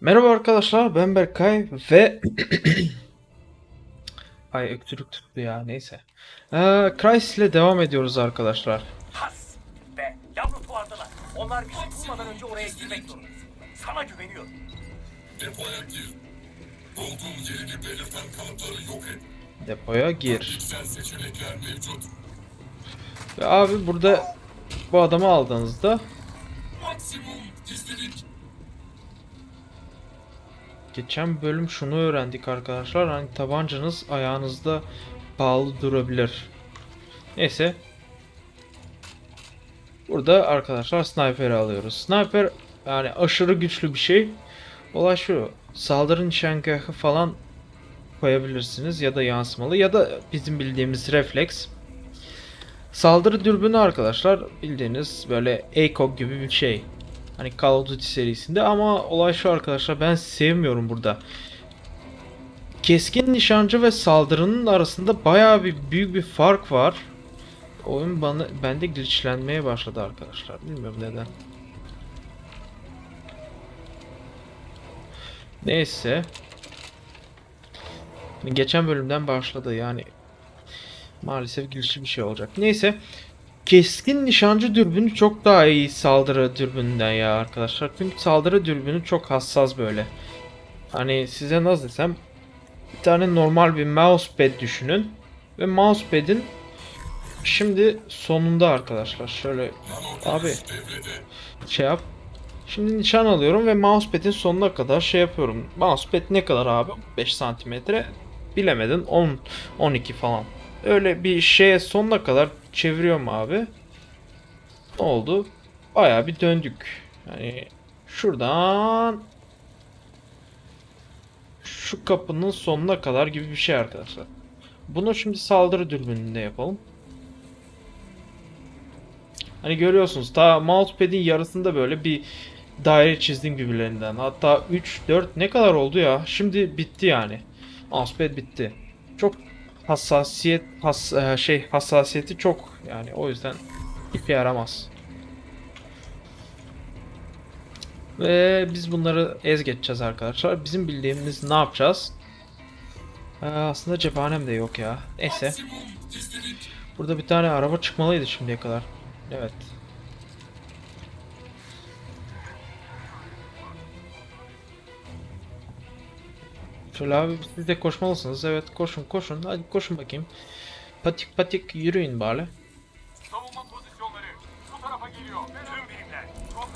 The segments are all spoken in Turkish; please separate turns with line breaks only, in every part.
Merhaba arkadaşlar ben Berkay ve Ay öksürük tuttu ya neyse. Ee, Crysis ile devam ediyoruz arkadaşlar.
Has be yavru tuvardalar. Onlar bizi bulmadan önce oraya girmek zorundayız. Sana güveniyorum.
Depoya gir. Olduğun yerini belirten kanıtları yok et.
Depoya gir.
Güzel seçenekler mevcut.
Ve abi burada bu adamı aldığınızda
Maksimum gizlilik.
Geçen bölüm şunu öğrendik arkadaşlar. Hani tabancanız ayağınızda bağlı durabilir. Neyse. Burada arkadaşlar sniper'i alıyoruz. Sniper yani aşırı güçlü bir şey. Olay şu. Saldırı nişangahı falan koyabilirsiniz ya da yansımalı ya da bizim bildiğimiz refleks. Saldırı dürbünü arkadaşlar bildiğiniz böyle ACOG gibi bir şey. Hani Call of Duty serisinde ama olay şu arkadaşlar ben sevmiyorum burada. Keskin nişancı ve saldırının arasında bayağı bir büyük bir fark var. Oyun bana bende glitchlenmeye başladı arkadaşlar. Bilmiyorum neden. Neyse. Geçen bölümden başladı yani. Maalesef glitchli bir şey olacak. Neyse. Keskin nişancı dürbünü çok daha iyi saldırı dürbününden ya arkadaşlar. Çünkü saldırı dürbünü çok hassas böyle. Hani size nasıl desem bir tane normal bir mousepad düşünün. Ve mousepad'in şimdi sonunda arkadaşlar şöyle abi şey yap. Şimdi nişan alıyorum ve mousepad'in sonuna kadar şey yapıyorum. Mousepad ne kadar abi? 5 santimetre. Bilemedin 10 12 falan. Öyle bir şeye sonuna kadar çeviriyorum abi. Ne oldu? Bayağı bir döndük. Yani şuradan şu kapının sonuna kadar gibi bir şey arkadaşlar. Bunu şimdi saldırı dürbününde yapalım. Hani görüyorsunuz ta mousepad'in yarısında böyle bir daire çizdim birbirlerinden. Hatta 3 4 ne kadar oldu ya? Şimdi bitti yani. Mousepad bitti. Çok hassasiyet has, e, şey hassasiyeti çok yani o yüzden ipi yaramaz. Ve biz bunları ez geçeceğiz arkadaşlar. Bizim bildiğimiz ne yapacağız? Ee, aslında cephanem de yok ya. Neyse. Burada bir tane araba çıkmalıydı şimdiye kadar. Evet. Şöyle abi siz de koşmalısınız. Evet koşun koşun. Hadi koşun bakayım. Patik patik yürüyün bari.
Savunma pozisyonları bu tarafa geliyor. Tüm birimler. Çok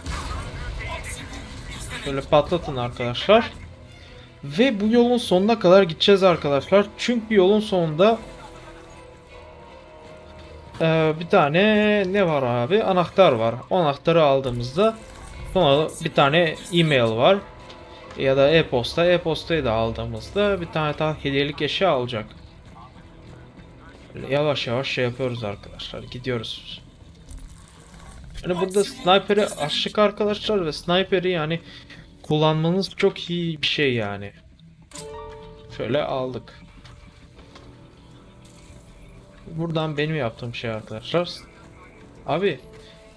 Şöyle patlatın arkadaşlar. Ve bu yolun sonuna kadar gideceğiz arkadaşlar. Çünkü yolun sonunda eee, bir tane ne var abi? Anahtar var. O anahtarı aldığımızda sonra bir tane e-mail var. Ya da e-posta. E-postayı da aldığımızda bir tane daha hediyelik eşya alacak. Böyle yavaş yavaş şey yapıyoruz arkadaşlar. Gidiyoruz. Yani burada sniper'i açtık arkadaşlar ve sniper'i yani kullanmanız çok iyi bir şey yani. Şöyle aldık. Buradan benim yaptığım şey arkadaşlar. Abi.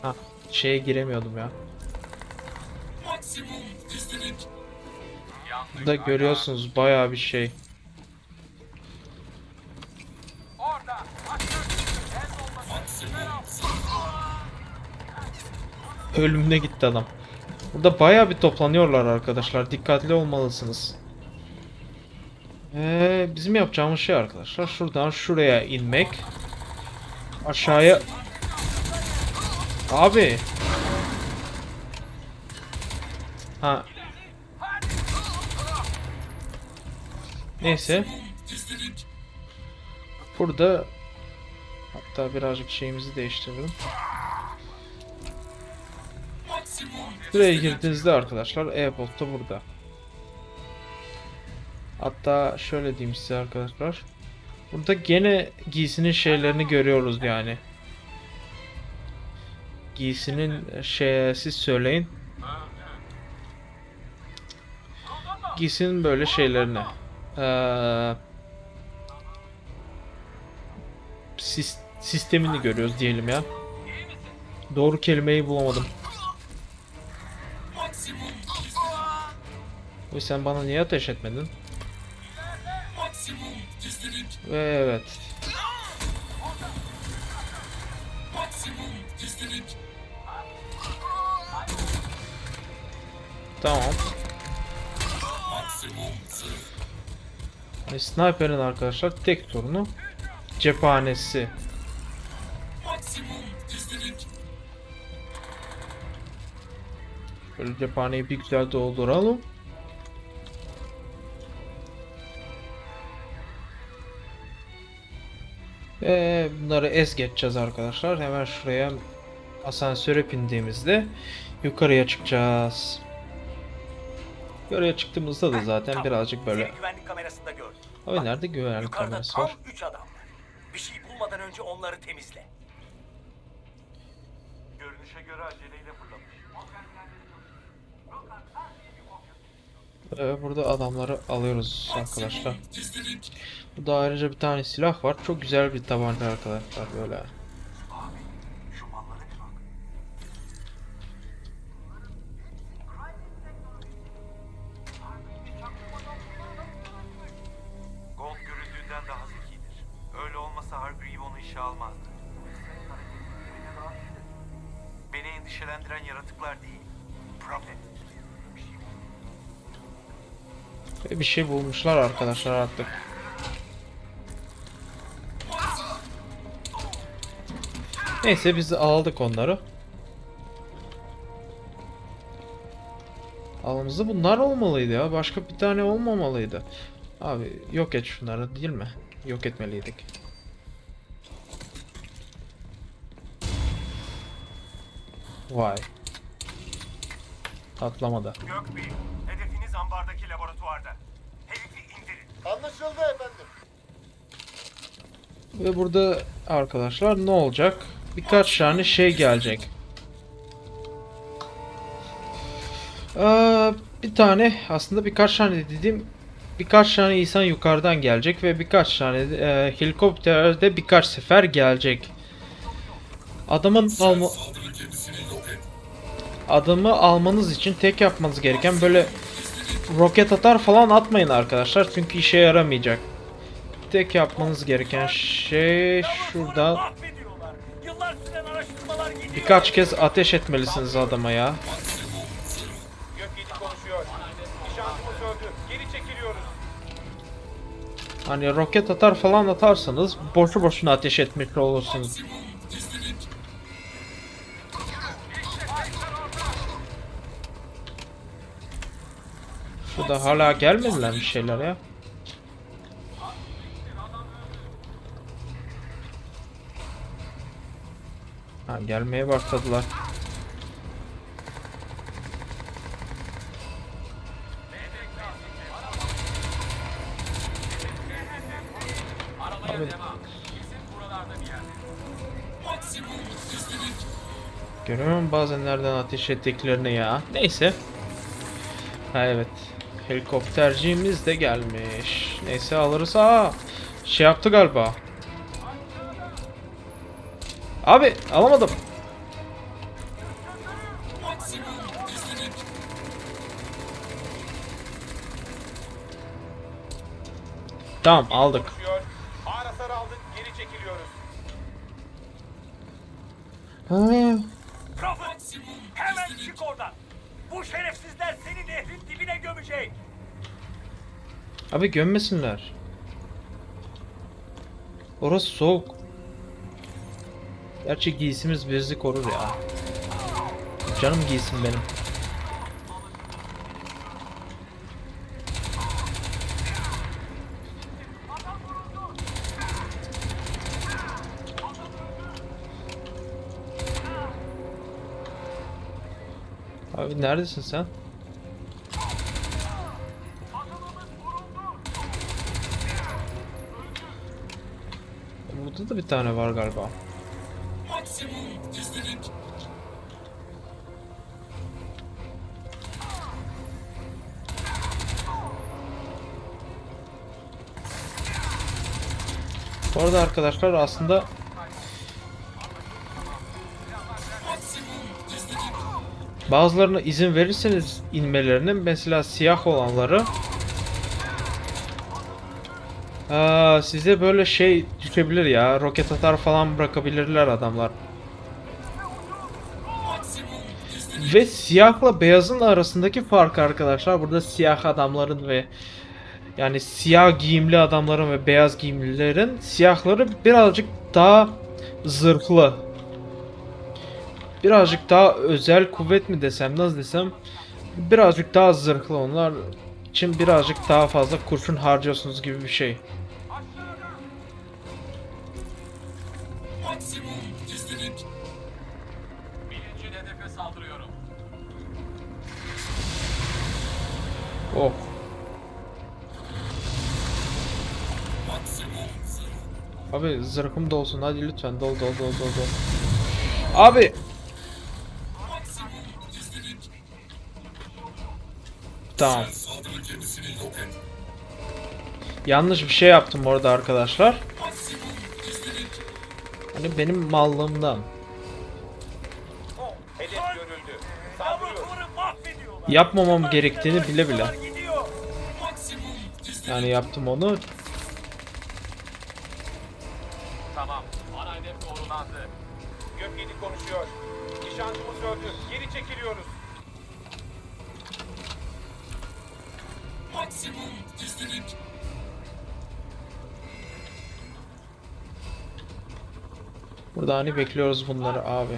Ha şeye giremiyordum ya.
Maksimum.
Burada görüyorsunuz bayağı bir şey. Ölümüne gitti adam. Burada bayağı bir toplanıyorlar arkadaşlar. Dikkatli olmalısınız. Ee, bizim yapacağımız şey arkadaşlar. Şuradan şuraya inmek. Aşağıya... Abi. Ha. Neyse. Burada hatta birazcık şeyimizi değiştirelim. Buraya girdiğinizde arkadaşlar e-posta burada. Hatta şöyle diyeyim size arkadaşlar. Burada gene giysinin şeylerini görüyoruz yani. Giysinin şey siz söyleyin. Giysinin böyle şeylerini. Ee, sis- sistemini görüyoruz diyelim ya. Doğru kelimeyi bulamadım. Uy sen bana niye ateş etmedin? Evet. Tamam. E, Sniper'in arkadaşlar tek sorunu cephanesi. Böyle cephaneyi bir güzel dolduralım. Ve bunları ez geçeceğiz arkadaşlar. Hemen şuraya asansöre bindiğimizde yukarıya çıkacağız. Yukarıya çıktığımızda da zaten
Tamam,
birazcık böyle.
Seni güvenlik kamerasında gördüm.
Abi
Bak,
nerede güvenlik
Yukarıda
kamerası
tam
var?
3 adam var. Bir şey bulmadan önce onları temizle. Görünüşe göre aceleyle fırlamış.
Ee, burada adamları alıyoruz arkadaşlar.
Gizlilik.
Burada ayrıca bir tane silah var. Çok güzel bir tabanca arkadaşlar böyle.
İşe almazdı. Beni endişelendiren yaratıklar değil. Prophet.
Ve bir şey bulmuşlar arkadaşlar artık. Neyse biz aldık onları. Alımızda bunlar olmalıydı ya. Başka bir tane olmamalıydı. Abi yok et şunları değil mi? Yok etmeliydik. Vay. Atlamada.
Gökbey, hedefiniz ambardaki laboratuvarda. Herifi indirin.
Anlaşıldı efendim.
Ve burada arkadaşlar ne olacak? Birkaç tane şey gelecek. Ee, bir tane aslında birkaç tane dediğim birkaç tane insan yukarıdan gelecek ve birkaç tane e, helikopterde birkaç sefer gelecek. Adamın alma, adamı almanız için tek yapmanız gereken böyle roket atar falan atmayın arkadaşlar çünkü işe yaramayacak. Tek yapmanız gereken şey şurada birkaç kez ateş etmelisiniz adama ya. Hani roket atar falan atarsanız boşu boşuna ateş etmiş olursunuz. Şurada hala gelmediler bir şeyler ya. Ha gelmeye başladılar. Abi,
gizlilik.
görüyorum bazen nereden ateş ettiklerini ya. Neyse. Ha evet. Helikopterciğimiz de gelmiş. Neyse alırız. Aa, şey yaptı galiba. Abi alamadım. Tamam aldık.
Ağır hasar aldık. Geri çekiliyoruz.
Ha,
Prophet, hemen çık oradan. Bu şerefsizler seni nehrin dibine gömecek.
Abi gömmesinler. Orası soğuk. Gerçi giysimiz bizi korur ya. Canım giysin benim. Abi neredesin sen? Burada da bir tane var galiba. Bu arada arkadaşlar aslında bazılarına izin verirseniz inmelerinin mesela siyah olanları Aa, size böyle şey düşebilir ya. Roket atar falan bırakabilirler adamlar. Ve siyahla beyazın arasındaki fark arkadaşlar burada siyah adamların ve yani siyah giyimli adamların ve beyaz giyimlilerin siyahları birazcık daha zırhlı. Birazcık daha özel kuvvet mi desem nasıl desem birazcık daha zırhlı onlar için birazcık daha fazla kurşun harcıyorsunuz gibi bir şey.
Maksimum gizlilik.
Birinci hedefe saldırıyorum.
Oh. Abi zırhım da olsun hadi lütfen dol dol dol dol dol. Abi tamam. Yanlış bir şey yaptım orada arkadaşlar.
Maksimum gizlilik.
Hani benim mallığımdan. Yapmamam gerektiğini bile bile. Yani yaptım onu. Hani bekliyoruz bunları abi.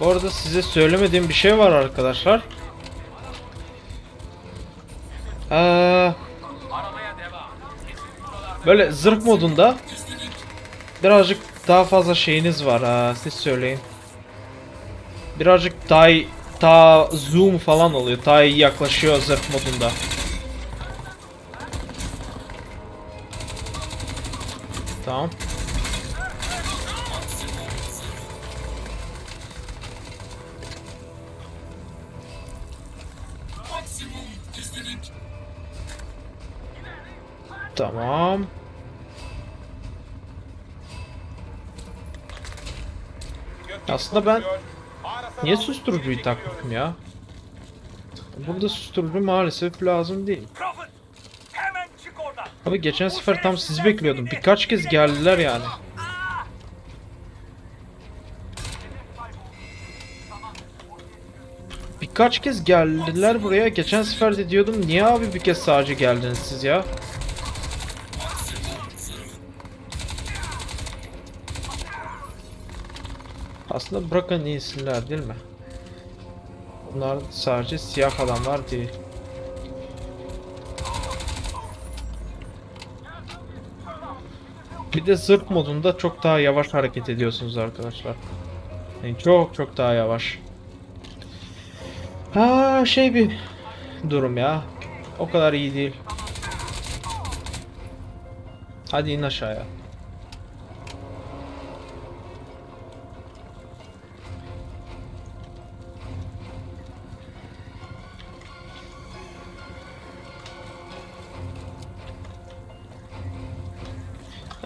Bu arada size söylemediğim bir şey var arkadaşlar. Ee, böyle zırh modunda birazcık daha fazla şeyiniz var. Ha, siz söyleyin. Birazcık daha daha zoom falan oluyor. Daha iyi yaklaşıyor zırh modunda. Tamam. Tamam. Aslında ben Niye susturucuyu takmışım ya? Burada susturucu maalesef lazım değil. Abi geçen sefer tam sizi bekliyordum. Birkaç kez geldiler yani. Birkaç kez geldiler buraya. Geçen sefer de diyordum niye abi bir kez sadece geldiniz siz ya? Aslında bırakın iyisinler değil mi? Bunlar sadece siyah adamlar değil. Bir de zırh modunda çok daha yavaş hareket ediyorsunuz arkadaşlar. Yani çok çok daha yavaş. Ha şey bir durum ya. O kadar iyi değil. Hadi in aşağıya.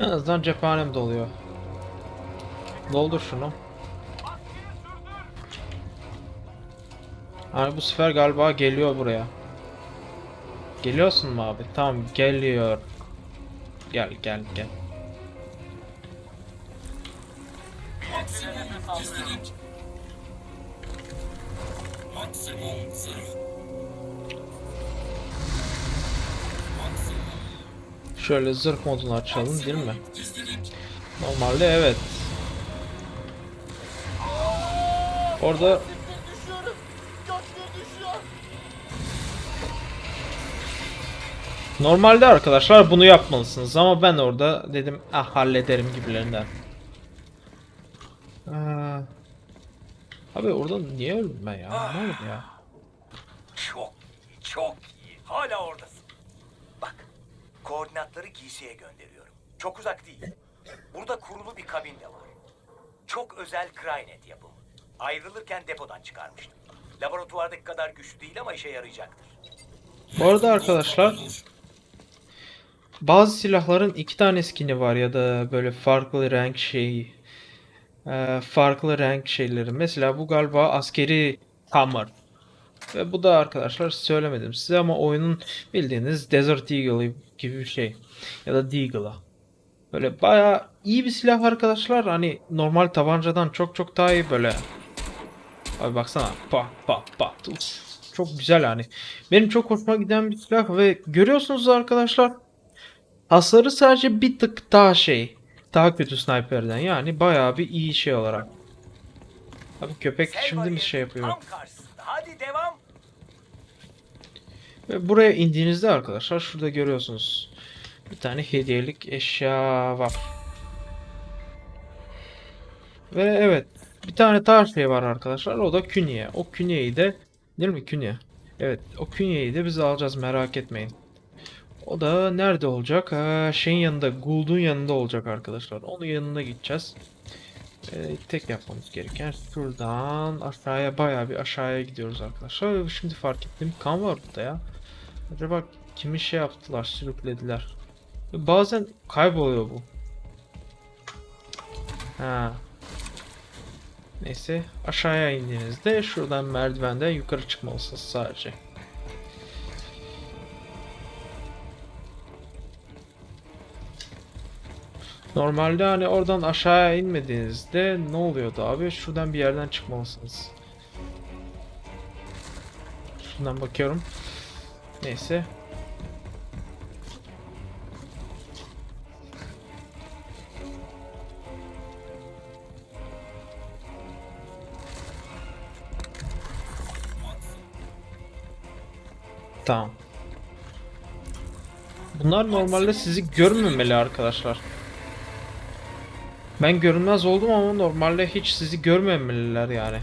En azından cephanem doluyor. Doldur şunu. Hani bu sefer galiba geliyor buraya. Geliyorsun mu abi? Tamam geliyor. Gel gel gel. Şöyle zırh modunu açalım değil mi? Normalde evet. Orada Normalde arkadaşlar bunu yapmalısınız ama ben orada dedim ah hallederim gibilerinden. Aa, abi orada niye öldüm ben ya? Ne oldu ya?
Çok iyi, çok iyi. Hala oradasın. Koordinatları giysiye gönderiyorum. Çok uzak değil. Burada kurulu bir kabin de var. Çok özel Crynet yapımı. Ayrılırken depodan çıkarmıştım. Laboratuvardaki kadar güçlü değil ama işe yarayacaktır.
Bu arada arkadaşlar bazı silahların iki tane skin'i var ya da böyle farklı renk şey e, farklı renk şeyleri. Mesela bu galiba askeri hammer. Ve bu da arkadaşlar söylemedim size ama oyunun bildiğiniz Desert Eagle gibi bir şey. Ya da Deagle'a. Böyle bayağı iyi bir silah arkadaşlar. Hani normal tabancadan çok çok daha iyi böyle. Abi baksana. Pa pa pa. Çok güzel hani. Benim çok hoşuma giden bir silah ve görüyorsunuz arkadaşlar. Hasarı sadece bir tık daha şey. Daha kötü sniperden yani bayağı bir iyi şey olarak. Abi köpek şimdi mi şey yapıyor?
Hadi devam.
Ve buraya indiğinizde arkadaşlar şurada görüyorsunuz. Bir tane hediyelik eşya var. Ve evet bir tane şey var arkadaşlar o da künye. O künyeyi de değil mi künye? Evet o künyeyi de biz alacağız merak etmeyin. O da nerede olacak? Ha, şeyin yanında, Gould'un yanında olacak arkadaşlar. Onun yanına gideceğiz. Ee, tek yapmamız gereken şuradan aşağıya bayağı bir aşağıya gidiyoruz arkadaşlar. Şimdi fark ettim kan var burada ya. Acaba kimi şey yaptılar, sürüklediler. Bazen kayboluyor bu. Ha. Neyse aşağıya indiğinizde şuradan merdivenden yukarı çıkmalısınız sadece. Normalde hani oradan aşağıya inmediğinizde ne oluyordu abi? Şuradan bir yerden çıkmalısınız. Şuradan bakıyorum. Neyse. Tamam. Bunlar normalde sizi görmemeli arkadaşlar. Ben görünmez oldum ama normalde hiç sizi görmemeliler yani.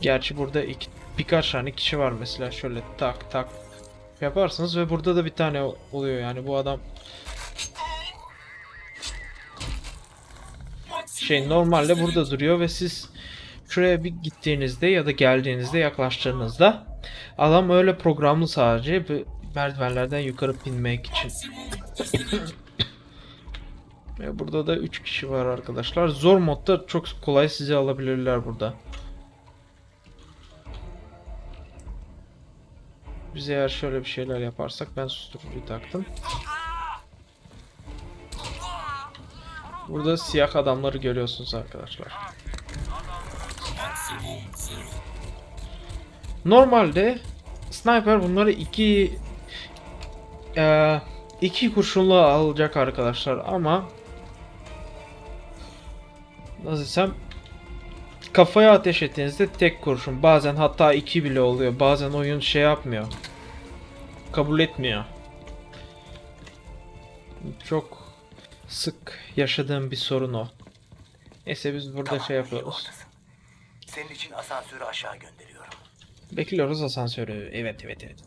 Gerçi burada iki, birkaç tane kişi var mesela şöyle tak tak yaparsınız ve burada da bir tane oluyor yani bu adam şey normalde burada duruyor ve siz şuraya bir gittiğinizde ya da geldiğinizde yaklaştığınızda adam öyle programlı sadece bu merdivenlerden yukarı binmek için. Ve burada da 3 kişi var arkadaşlar. Zor modda çok kolay sizi alabilirler burada. Biz eğer şöyle bir şeyler yaparsak ben susturucuyu taktım. Burada siyah adamları görüyorsunuz arkadaşlar. Normalde sniper bunları iki eee, iki kurşunla alacak arkadaşlar ama nasıl desem kafaya ateş ettiğinizde tek kurşun bazen hatta iki bile oluyor bazen oyun şey yapmıyor kabul etmiyor çok sık yaşadığım bir sorun o neyse biz burada
Tamam,
şey yapıyoruz.
Senin için asansörü aşağı gönderiyorum.
Bekliyoruz asansörü. Evet evet evet.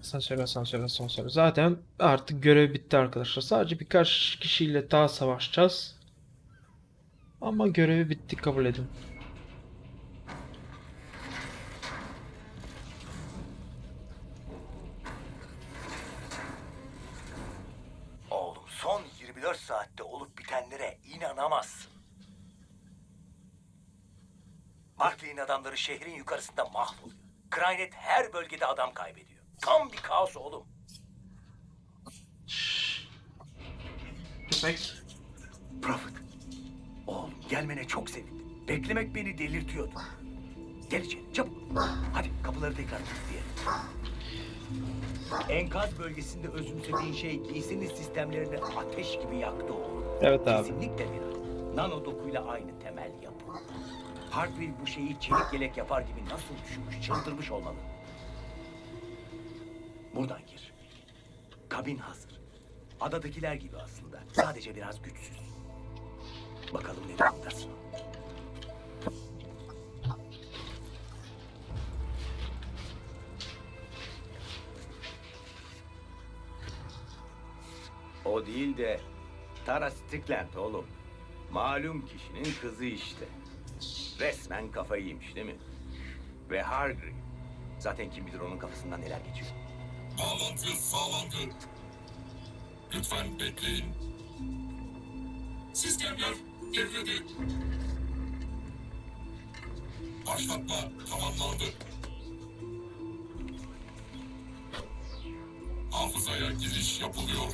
Asansör asansör asansör. Zaten artık görev bitti arkadaşlar. Sadece birkaç kişiyle daha savaşacağız. Ama görevi bitti kabul edin.
Adamları şehrin yukarısında mahvoluyor. Crynet her bölgede adam kaybediyor. Tam bir kaos oğlum.
Köpek.
Prophet. Oğlum gelmene çok sevindim. Beklemek beni delirtiyordu. Gel içeri çabuk. Hadi kapıları tekrar kilitleyelim. Enkaz bölgesinde özümsediğin şey giysinin sistemlerini ateş gibi yaktı oğlum.
Evet abi.
Kesinlikle bir nano dokuyla aynı temel yapı. Hartwell bu şeyi çelik yelek yapar gibi nasıl düşünmüş, çıldırmış olmalı. Buradan gir. Kabin hazır. Adadakiler gibi aslında. Sadece biraz güçsüz. Bakalım ne durumdasın.
O değil de Tara Strickland oğlum. Malum kişinin kızı işte. Resmen kafayı yemiş değil mi? Ve Hargreave. Zaten kim bilir onun kafasından neler geçiyor.
Bağlantı sağlandı. Lütfen bekleyin. Sistemler devrede. Başlatma tamamlandı. Hafızaya giriş yapılıyor.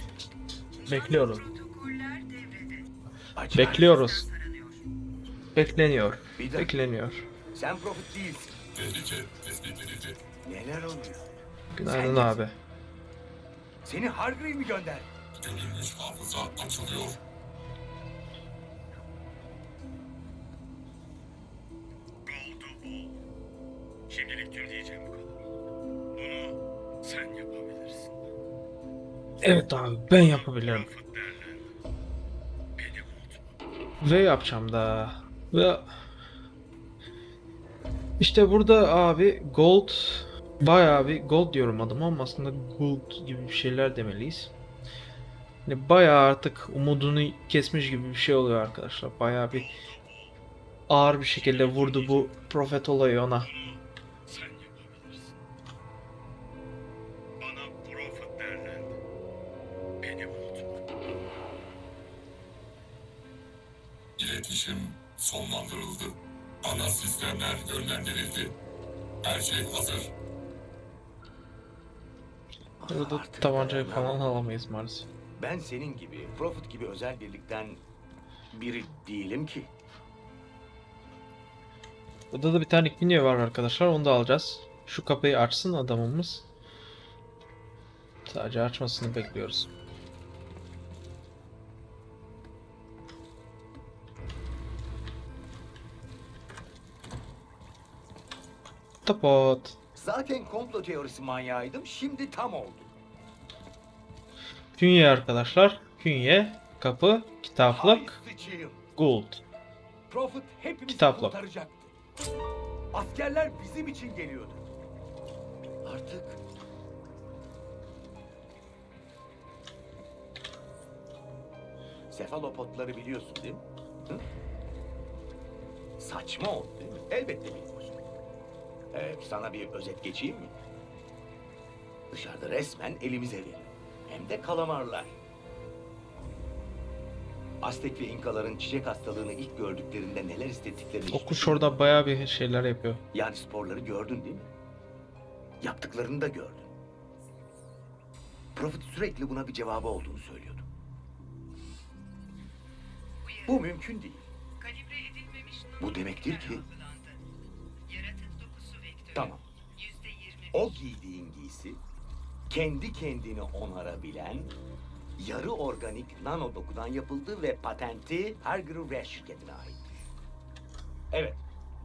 Bekliyoruz.
Acayip.
Bekliyoruz. Bekleniyor.
Bir dakika.
Bekleniyor.
Sen profit değilsin.
Tehlike.
Neler oluyor?
Günaydın
Sen
abi.
Seni Hargreave mi gönder?
Gömülmüş hafıza açılıyor.
Oldu bu. Şimdilik tüm diyeceğim bu kadar. Bunu sen yapabilirsin.
Evet abi ben yapabilirim.
Beni unutma.
Ve yapacağım da. Ve işte burada abi gold bayağı bir gold diyorum adım ama aslında gold gibi bir şeyler demeliyiz. Yani bayağı artık umudunu kesmiş gibi bir şey oluyor arkadaşlar. Bayağı bir ağır bir şekilde vurdu bu profet olayı ona.
Yönlendirildi. Her şey hazır.
Burada
Artık
tabancayı falan alamayız maalesef.
Ben senin gibi, Profit gibi özel birlikten biri değilim ki.
Burada da bir tane Igninia var arkadaşlar. Onu da alacağız. Şu kapıyı açsın adamımız. Sadece açmasını bekliyoruz. Tapot.
Zaten komplo teorisi manyağıydım, şimdi tam oldu.
Künye arkadaşlar. Künye, kapı, kitaplık, gold.
Profit hepimizi
Kitaplık.
kurtaracaktı. Askerler bizim için geliyordu. Artık... Sefalopotları biliyorsun değil mi? Hı? Saçma oldu değil mi? Elbette biliyorsun. Ee, sana bir özet geçeyim mi? Dışarıda resmen elimize veriyor. Hem de kalamarlar. Aztek ve İnkaların çiçek hastalığını ilk gördüklerinde neler hissettiklerini...
O kuş orada bayağı bir şeyler yapıyor.
Yani sporları gördün değil mi? Yaptıklarını da gördün. Profit sürekli buna bir cevabı olduğunu söylüyordu. Bu mümkün değil.
Kalibre edilmemiş
Bu demektir ki- Tamam. O giydiğin giysi kendi kendini onarabilen yarı organik nano dokudan yapıldı ve patenti Hargreave Rash şirketine ait. Evet,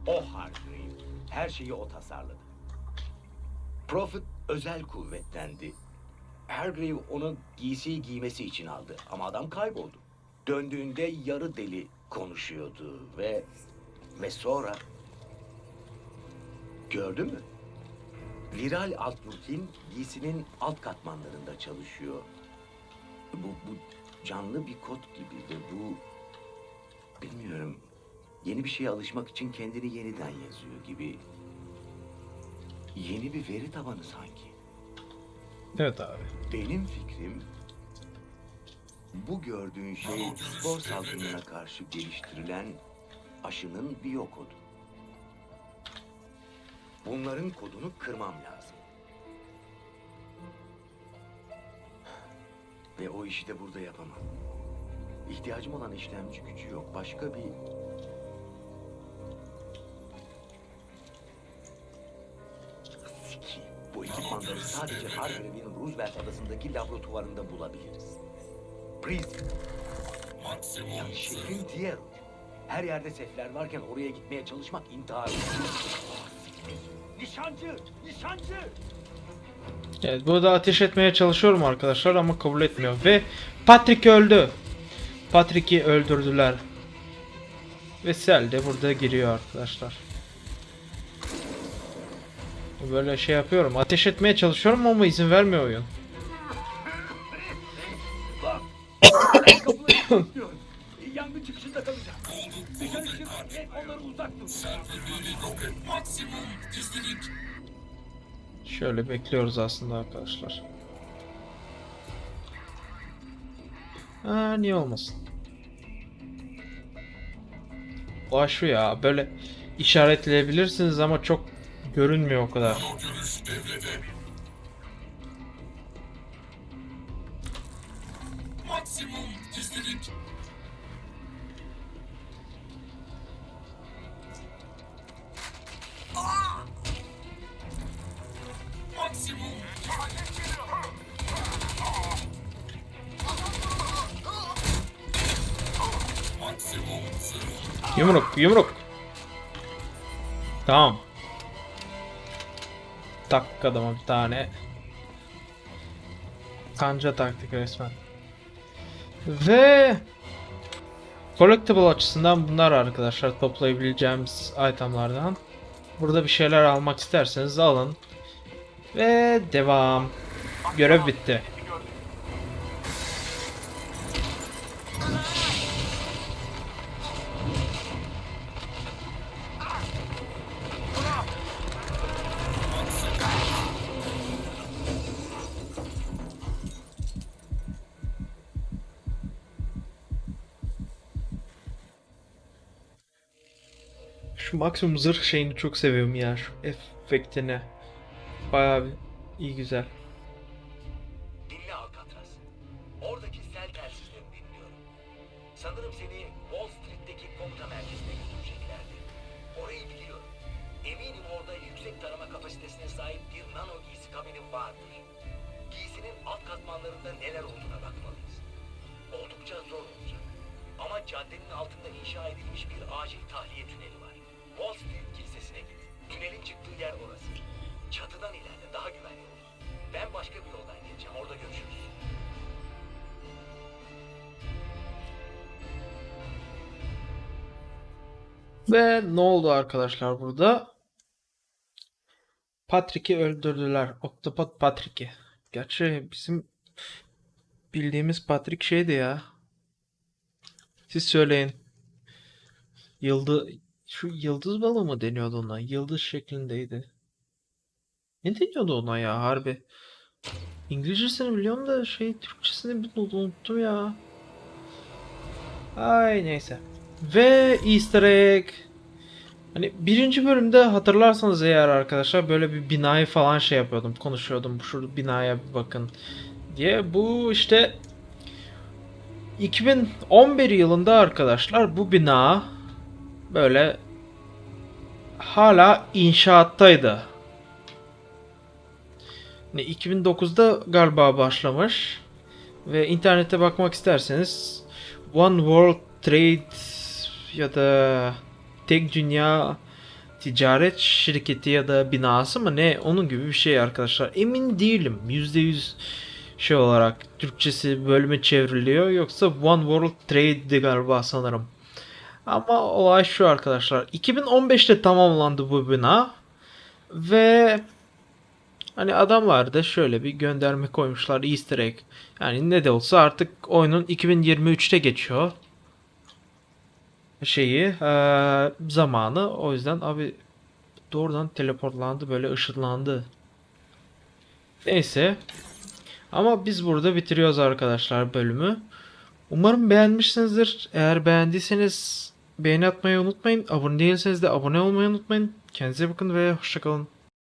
o Hargreave. Her şeyi o tasarladı. Profit özel kuvvetlendi. Hargreave onu giysiyi giymesi için aldı ama adam kayboldu. Döndüğünde yarı deli konuşuyordu ve ve sonra gördün mü? Viral Altnurkin giysinin alt katmanlarında çalışıyor. Bu, bu canlı bir kod gibi ve bu... Bilmiyorum. Yeni bir şeye alışmak için kendini yeniden yazıyor gibi. Yeni bir veri tabanı sanki.
Evet abi.
Benim fikrim... Bu gördüğün şey spor salgınına karşı geliştirilen aşının biyokodu. Bunların kodunu kırmam lazım. Ve o işi de burada yapamam. İhtiyacım olan işlemci gücü yok. Başka bir... Sikiyim. Bu ekipmanları sadece Hargrave'in Roosevelt adasındaki laboratuvarında bulabiliriz.
Maksimum
yani şehrin diğer ucu. Her yerde sefler varken oraya gitmeye çalışmak intihar. Nişancı! Nişancı!
Evet burada ateş etmeye çalışıyorum arkadaşlar ama kabul etmiyor. Ve Patrick öldü. Patrick'i öldürdüler. Ve Sel de burada giriyor arkadaşlar. Böyle şey yapıyorum. Ateş etmeye çalışıyorum ama izin vermiyor oyun.
Kapıları. Yangın çıkışında kalacağım. Onları uzak tut.
Serverliğini yok et. Maksimum gizlilik.
Şöyle bekliyoruz aslında arkadaşlar. Ha, niye olmasın? Olay şu ya böyle işaretleyebilirsiniz ama çok görünmüyor o kadar.
Maksimum gizlilik.
Yumruk, yumruk. Tamam. Tak adama bir tane. Kanca taktik resmen. Ve Collectible açısından bunlar arkadaşlar toplayabileceğimiz itemlardan. Burada bir şeyler almak isterseniz alın. Ve devam. Görev bitti. Şu maksimum zırh şeyini çok seviyorum ya. Şu efektini. Bayağı bir iyi güzel. Ve ne oldu arkadaşlar burada? Patrick'i öldürdüler. Octopod Patrick'i. Gerçi bizim bildiğimiz Patrick şeydi ya. Siz söyleyin. Yıldız şu yıldız balığı mı deniyordu ona? Yıldız şeklindeydi. Ne deniyordu ona ya harbi? İngilizcesini biliyorum da şey Türkçesini unuttum ya. Ay neyse. Ve Easter egg. Hani birinci bölümde hatırlarsanız eğer arkadaşlar böyle bir binayı falan şey yapıyordum. Konuşuyordum. Şu binaya bir bakın diye. Bu işte 2011 yılında arkadaşlar bu bina böyle hala inşaattaydı. Ne 2009'da galiba başlamış ve internete bakmak isterseniz One World Trade ya da Tek Dünya Ticaret Şirketi ya da binası mı ne onun gibi bir şey arkadaşlar. Emin değilim. %100 şey olarak Türkçesi bölüme çevriliyor yoksa One World Trade'di galiba sanırım. Ama olay şu arkadaşlar. 2015'te tamamlandı bu bina ve hani adamlar da şöyle bir gönderme koymuşlar Easter egg. Yani ne de olsa artık oyunun 2023'te geçiyor şeyi eee, zamanı o yüzden abi doğrudan teleportlandı böyle ışınlandı. Neyse. Ama biz burada bitiriyoruz arkadaşlar bölümü. Umarım beğenmişsinizdir. Eğer beğendiyseniz beğeni atmayı unutmayın. Abone değilseniz de abone olmayı unutmayın. Kendinize bakın ve hoşçakalın.